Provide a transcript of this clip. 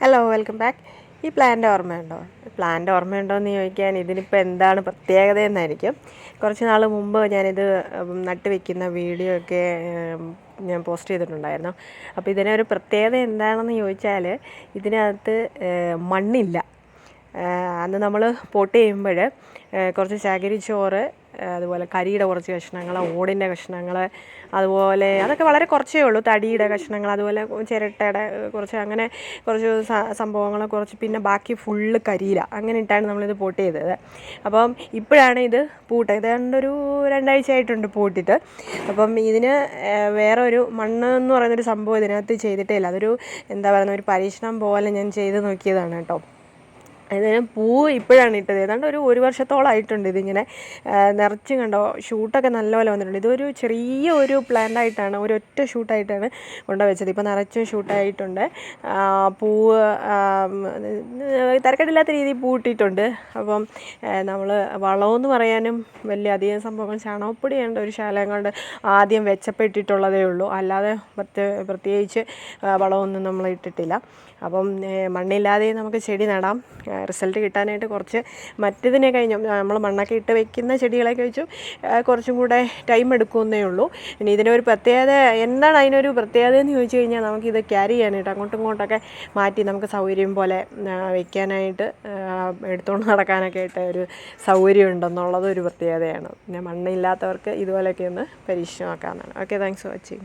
Hello welcome back ഈ plant ഓർമ്മയുണ്ടോ? Plant ഓർമ്മയുണ്ടോ എന്ന് ചോദിക്കാൻ ഇതിനിപ്പോൾ എന്താണ് പ്രത്യേകത എന്നായിരിക്കും. കുറച്ച് നാൾ മുമ്പ് ഞാനിത് നട്ട് വെക്കുന്ന വീഡിയോ ഒക്കെ ഞാൻ പോസ്റ്റ് ചെയ്തിട്ടുണ്ടായിരുന്നു. അപ്പോൾ ഇതിനൊരു പ്രത്യേകത എന്താണെന്ന് ചോദിച്ചാൽ ഇതിനകത്ത് മണ്ണില്ല. അന്ന് നമ്മൾ പോട്ട് ചെയ്യുമ്പോൾ കുറച്ച് ചകിരി ഏഹ്, അതുപോലെ കരിയുടെ കുറച്ച് കഷ്ണങ്ങൾ ഓടിന്റെ കഷ്ണങ്ങൾ അതുപോലെ അതൊക്കെ വളരെ കുറച്ചേ ഉള്ളൂ. തടിയുടെ കഷ്ണങ്ങൾ അതുപോലെ ചിരട്ടയുടെ കുറച്ച് അങ്ങനെ കുറച്ച് സംഭവങ്ങൾ കുറച്ച് പിന്നെ ബാക്കി ഫുള്ള് കരിയില. അങ്ങനെ ഇട്ടാണ് നമ്മളിത് പോട്ട് ചെയ്തത്. അപ്പം ഇപ്പോഴാണ് ഇത് പൂട്ട് ഇത് രണ്ടൊരു രണ്ടാഴ്ച ആയിട്ടുണ്ട് പൂട്ടിട്ട്. അപ്പം ഇതിന് വേറെ ഒരു മണ്ണ് എന്ന് പറയുന്നൊരു സംഭവം ഇതിനകത്ത് ചെയ്തിട്ടേ ഇല്ല. അതൊരു എന്താ പറയുന്ന ഒരു പരീക്ഷണം പോലെ ഞാൻ ചെയ്ത് നോക്കിയതാണ് കേട്ടോ. ഇതിന് പൂ ഇപ്പോഴാണ് ഇട്ടത്. ഏതാണ്ട് ഒരു ഒരു വർഷത്തോളമായിട്ടുണ്ട് ഇതിങ്ങനെ നിറച്ച് കണ്ടോ ഷൂട്ടൊക്കെ നല്ലപോലെ വന്നിട്ടുണ്ട്. ഇതൊരു ചെറിയ ഒരു പ്ലാന്റായിട്ടാണ് ആയിട്ടാണ് ഒരു ഒറ്റ ഷൂട്ടായിട്ടാണ് കൊണ്ടുവച്ചത്. ഇപ്പോൾ നിറച്ചും ഷൂട്ടായിട്ടുണ്ട്. പൂവ് തിരക്കടില്ലാത്ത രീതിയിൽ പൂ ഇട്ടിട്ടുണ്ട്. അപ്പം നമ്മൾ വളമെന്ന് പറയാനും വലിയ അധികം സംഭവം ചാണകപ്പൊടി ഉണ്ട് ഒരു ശാലം കൊണ്ട് ആദ്യം വെച്ചപ്പെട്ടിട്ടുള്ളതേ ഉള്ളൂ. അല്ലാതെ പ്രത്യേക പ്രത്യേകിച്ച് വളമൊന്നും നമ്മൾ ഇട്ടിട്ടില്ല. അപ്പം മണ്ണില്ലാതെ നമുക്ക് ചെടി നടാം. റിസൾട്ട് കിട്ടാനായിട്ട് കുറച്ച് മറ്റേതിനെ കഴിഞ്ഞു. നമ്മൾ മണ്ണൊക്കെ ഇട്ട് വെക്കുന്ന ചെടികളെ കഴിച്ചു കുറച്ചും കൂടെ ടൈം എടുക്കുമെന്നേ ഉള്ളൂ. ഇനി ഇതിന്റെ ഒരു പ്രത്യേകത എന്താണ് അതിനൊരു പ്രത്യേകത എന്ന് ചോദിച്ചു കഴിഞ്ഞാൽ നമുക്കിത് ക്യാരി ചെയ്യാനായിട്ട് അങ്ങോട്ടും ഇങ്ങോട്ടൊക്കെ മാറ്റി നമുക്ക് സൗകര്യം പോലെ വെക്കാനായിട്ട് എടുത്തുകൊണ്ട് നടക്കാനൊക്കെ ആയിട്ട് ഒരു സൗകര്യം ഉണ്ടെന്നുള്ളത് ഒരു പ്രത്യേകതയാണ്. പിന്നെ മണ്ണില്ലാത്തവർക്ക് ഇതുപോലെയൊക്കെ ഒന്ന് പരീക്ഷണമാക്കാമെന്നാണ് ഓക്കെ താങ്ക്സ് ഫോർ വാച്ചിങ്